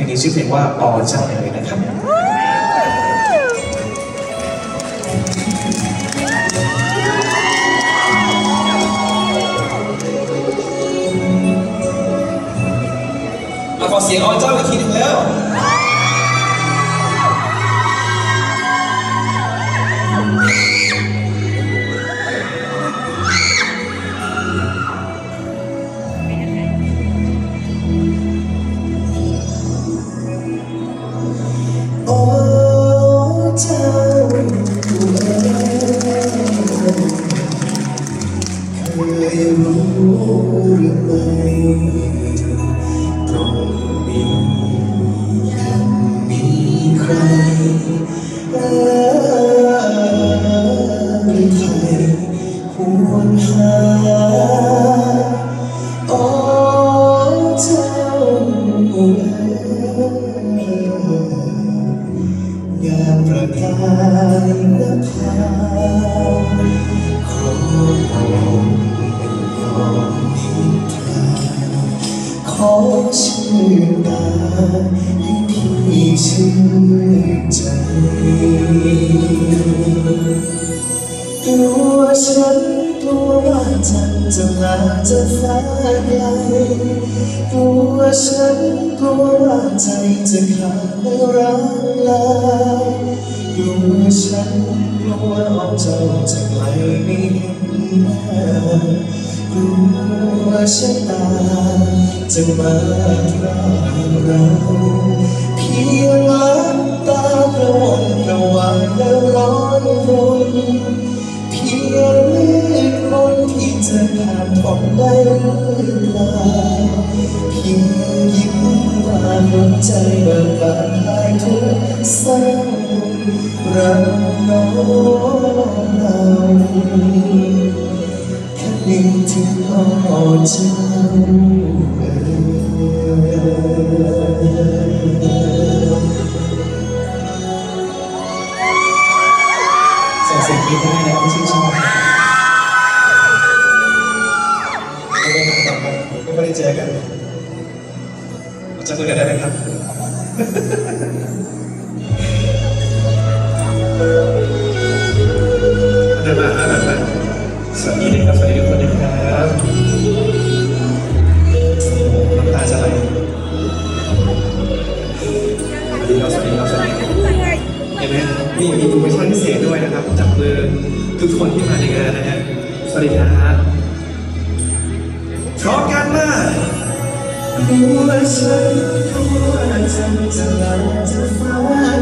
ลงนี้ชื่อเพลงว่าปอจังเลยนะครับมาขอเสียงอเจ้าอีกทีหนึ่งแล้ว หรือไม่ตรงนี้ยังมีใครเอ่ยใครห่วงหาโอ้เจ้าอยงาประกายนภา ชื่นตาให้พี่ชื่นใจตัวฉันกลัวว่าจันจะลาจะฟ้าไกลตัวฉันกลัวว่าใจจะขาดและรักลากลัวฉันกลัวเอาเจ้าจะไกลไม่เห็นหน้ากลัวชะตา จะมาพราเราเพียงลับตากระวนกระวายแล้วร้อนรนเพียงมืดมนที่จะผ่านพ้นได้หรือเปล่าเพียงยิ้มว่าหัวใจเบิกบานหายทุกเศร้าเราน้องเราแค่นึกถึงพ่อเจ้า ส่งเสียงกรี๊ดให้นะครับที่ชื่นชอบไม่ได้มาต่อกันไม่ได้เจอกันจะคุยกันได้ไหมครับ ทุกคนที่มาในงานนะฮะสวัสดีครับพร้อมกันมาตัวฉันกลัวจันจะลาจะฟ้า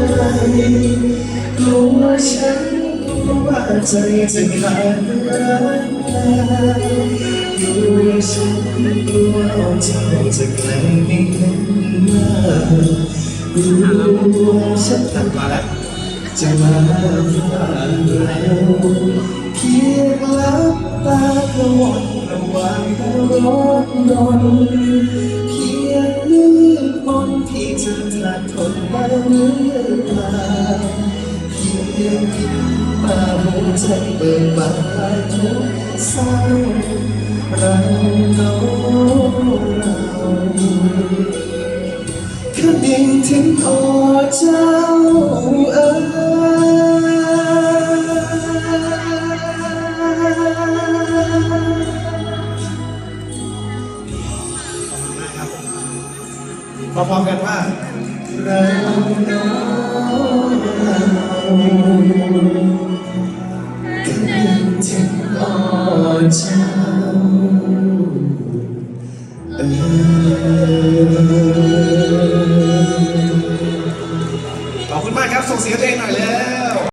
ไกลกลัวฉันกลัวว่าใจจะขาดรักลากลัวฉันกลัวเอาใจจะไกลไม่เห็นหน้ากลัวฉันตัดมาแล้ว จะมาผ่านเราเพียงลับตากระวนระวายแล้วร้อนรนเพียงมืดมนที่จะทลาดทนได้หรือเปล่าเพียงยิ้มาหัวใจเบิกบานทุกเศร้าเราเราเราคำนึงถึงพอเจ้า เอ๋ยพร้อมกันว่าเราน้องเราคนึงถึงพ่อเจ้าเอ๋ยขอบคุณมากครับ ส่งเสียงตัวเองหน่อยเลย